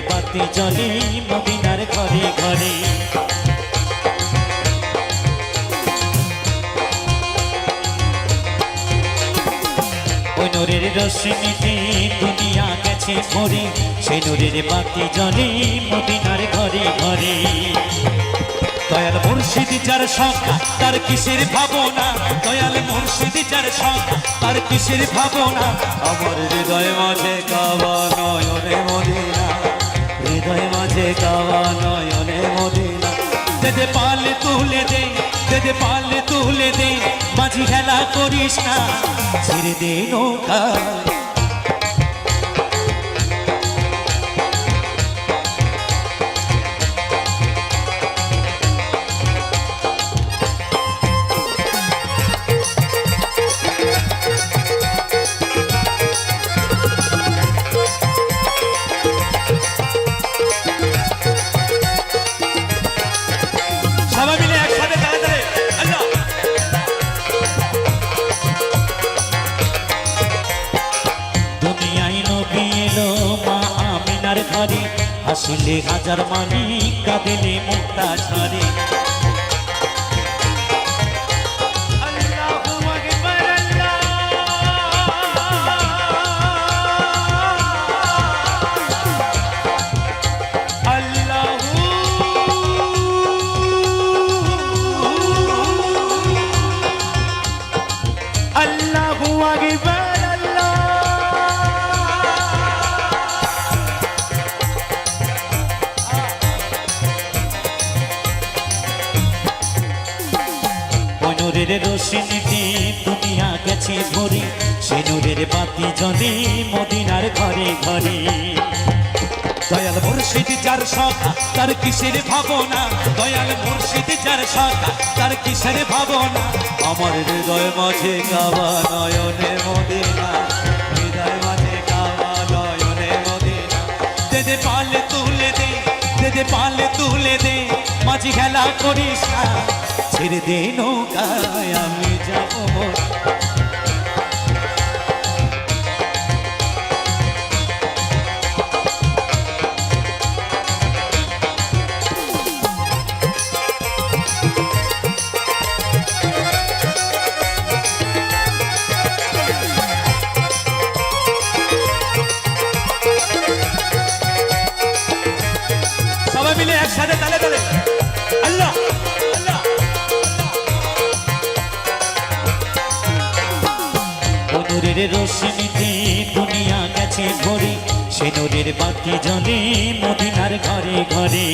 বাতি জ্বলে মদিনার ঘরে ঘরে নূরের রশ্মিতে দুনিয়া গেছে ভরে। সেই নূরের বাতি জ্বলে, মদিনার ঘরে ঘরে। দয়াল মুর্শিদ যার সংখ্যা তার কিসের ভাবনা? দয়াল মুর্শিদ যার সংখ্যা তার কিসের ভাবনা? আমার হৃদয় মাঝে কাবা নয়নে মদিনা। হৃদয় মাঝে কাবা নয়নে মদিনা। দেদে পালে তুলে দে দেদে পালে তুলে দে, মাঝি খেলা করিস না। ছেড়ে দে নৌকা। হাসিলে হাজার মানি কাঁদিলে মুক্তা ঝরে নূরের রোশনীতে দুনিয়া গেছে ভরে, সে নূরের বাতি জ্বলে মদিনার ঘরে ঘরে। দয়াল মুর্শিদ যার সখা, তার কিসের ভাবনা? দয়াল মুর্শিদ যার সখা, তার কিসের ভাবনা? আমার হৃদয় মাঝে কাবা নয়নে মদিনা, হৃদয় মাঝে কাবা নয়নে মদিনা। দে দে পালে তুলে দে দে দে পালে তুলে দে, মাঝি খেলা করিস না, ছেড়ে দে নৌকায় নূরের রশ্মিতে দুনিয়া গেছে ভরে সে নূরের বাতি জলে মদিনার ঘরে ঘরে।